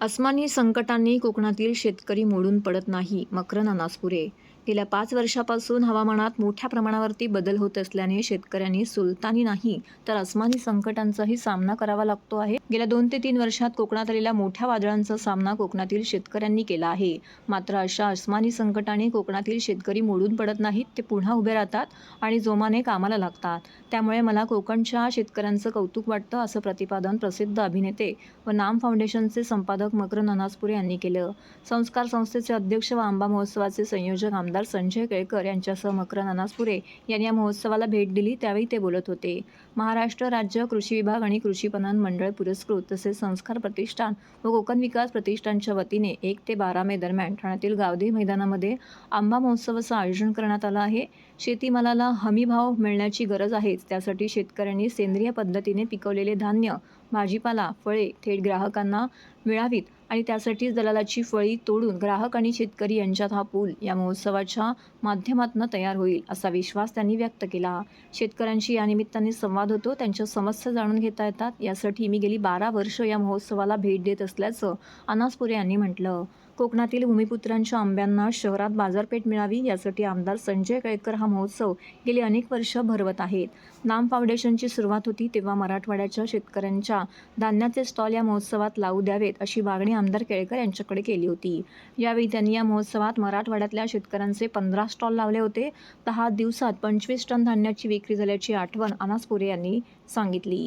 अस्मानी संकटांनी कोकणातील शेतकरी मोडून पडत नाही मकरन अनासपुरे गेल्या पाच वर्षापासून हवामानात मोठ्या प्रमाणावरती बदल होत असल्याने शेतकऱ्यांनी सुलतानी नाही तर अस्मानी संकटांचाही सामना करावा लागतो आहे. गेल्या दोन ते तीन वर्षात कोकणात आलेल्या मोठ्या वादळांचा सामना कोकणातील शेतकऱ्यांनी केला आहे. मात्र अशा अस्मानी संकटाने कोकणातील शेतकरी मोडून पडत नाहीत ते पुन्हा उभे राहतात आणि जोमाने कामाला लागतात. त्यामुळे मला कोकणच्या शेतकऱ्यांचं कौतुक वाटतं असं प्रतिपादन प्रसिद्ध अभिनेते व नाम फाउंडेशनचे संपादक मकर ननासपुरे यांनी केलं. संस्कार संस्थेचे अध्यक्ष व आंबा महोत्सवाचे संयोजक आमदार संजय केळकर यांच्यासह मकर ननासपुरे यांनी या महोत्सवाला भेट दिली त्यावेळी ते बोलत होते. महाराष्ट्र राज्य कृषी विभाग आणि कृषी पणन मंडळ पुरस्कार पुरस्कृत तसेच संस्कार प्रतिष्ठान व कोकण विकास प्रतिष्ठानच्या वतीने एक ते बारा मे दरम्यान ठाण्यातील गावधी मैदानामध्ये आंबा महोत्सवाचं आयोजन करण्यात आलं आहे. शेतीमालाला हमीभाव मिळण्याची गरज आहेच. त्यासाठी शेतकऱ्यांनी सेंद्रिय पद्धतीने पिकवलेले धान्य भाजीपाला फळे थेट ग्राहकांना मिळावीत आणि त्यासाठीच दलालाची फळी तोडून ग्राहक आणि शेतकरी यांच्यात हा पूल या महोत्सवाच्या माध्यमातून तयार होईल असा विश्वास त्यांनी व्यक्त केला. शेतकऱ्यांशी या निमित्ताने संवाद होतो. त्यांच्या समस्या जाणून घेता येतात. यासाठी मी गेली बारा वर्ष या महोत्सवाला भेट देत असल्याचं अनासपुरे यांनी म्हटलं. कोकणातील भूमिपुत्रांच्या आंब्यांना शहरात बाजारपेठ मिळावी यासाठी आमदार संजय केळकर हा महोत्सव गेली अनेक वर्ष भरवत आहेत. नाम फाउंडेशनची सुरुवात होती तेव्हा मराठवाड्याच्या शेतकऱ्यांच्या धान्याचे स्टॉल या महोत्सवात लावू द्यावेत अशी मागणी आमदार केळकर यांच्याकडे केली होती. यावेळी त्यांनी या महोत्सवात मराठवाड्यातल्या शेतकऱ्यांचे पंधरा स्टॉल लावले होते. दहा दिवसात पंचवीस टन धान्याची विक्री झाल्याची आठवण अनासपुरे यांनी सांगितली.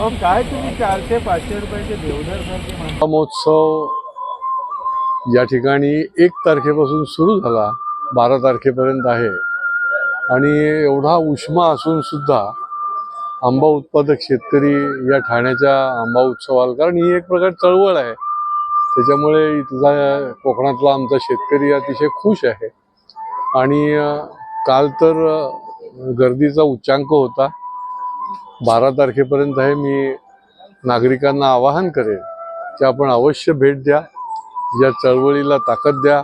काय तुम्ही चारशे पाचशे रुपयाचे देवधर महोत्सव या ठिकाणी एक तारखेपासून सुरू झाला बारा तारखेपर्यंत आहे. आणि एवढा उष्मा असून सुद्धा आंबा उत्पादक शेतकरी या ठाण्याच्या आंबा उत्सवाला कारण ही एक प्रकार चळवळ आहे. त्याच्यामुळे इथला कोकणातला आमचा शेतकरी अतिशय खुश आहे. आणि काल तर गर्दीचा उच्चांक होता. बारा तारखेपर्यंत आहे मी नागरिकांना आवाहन करेन की आपण अवश्य भेट द्या या चळवळीला ताकद द्या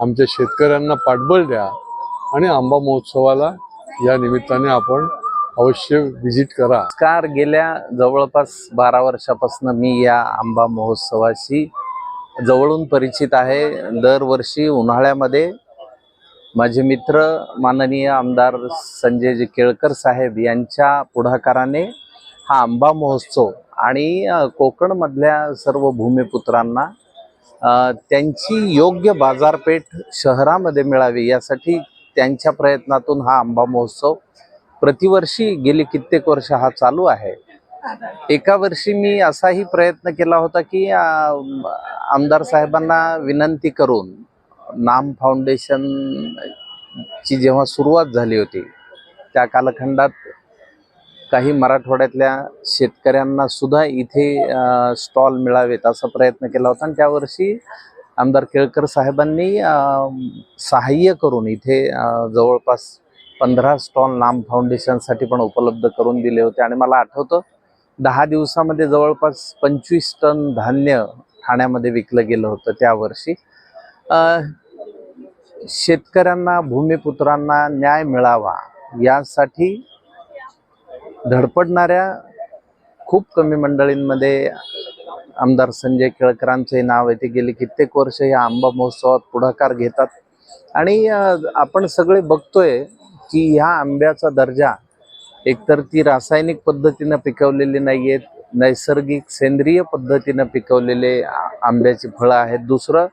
आमच्या शेतकऱ्यांना पाठबळ द्या आणि आंबा महोत्सवाला या निमित्ताने आपण अवश्य व्हिजिट करा. कार गेल्या जवळपास बारा वर्षापासून मी या आंबा महोत्सवाशी जवळून परिचित आहे. दरवर्षी उन्हाळ्यामध्ये माझे मित्र माननीय आमदार संजयजी केळकर साहेब यांच्या पुढाकाराने हा आंबा महोत्सव आणि कोकणमधल्या सर्व भूमिपुत्रांना त्यांची योग्य बाजारपेठ शहरामध्ये मिळावी यासाठी त्यांच्या प्रयत्नातून हा आंबा महोत्सव प्रतिवर्षी गेली कित्येक वर्ष हा चालू आहे. एका वर्षी मी असाही प्रयत्न केला होता की आमदार साहेबांना विनंती करून नाम फाउंडेशनची जेव्हा सुरुवात झाली होती त्या कालखंडात काही मराठवाड्यातल्या शेतकऱ्यांना सुद्धा इथे स्टॉल मिळावेत असा प्रयत्न केला होता. आणि त्यावर्षी आमदार केळकर साहेबांनी सहाय्य करून इथे जवळपास पंधरा स्टॉल नाम फाउंडेशनसाठी पण उपलब्ध करून दिले होते. आणि मला आठवतं दहा दिवसामध्ये जवळपास पंचवीस टन धान्य ठाण्यामध्ये विकलं गेलं होतं त्यावर्षी. शेतकऱ्यांना भूमिपुत्रांना न्याय मिळावा यासाठी धडपडणाऱ्या खूप कमी मंडळींमध्ये आमदार संजय केळकरांचे नाव येते गेले. कित्येक वर्ष या आंबा महोत्सवात पुढाकार घेतात. आणि आपण सगळे बघतोय की ह्या आंब्याचा दर्जा एकतर ती रासायनिक पद्धतीनं पिकवलेली नाही आहेत नैसर्गिक सेंद्रिय पद्धतीनं पिकवलेले आंब्याची फळं आहेत. दुसरं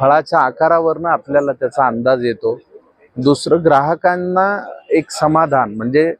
फळाच्या आकारावरनं आपल्याला त्याचा अंदाज येतो. दुसरं ग्राहकांना एक समाधान म्हणजे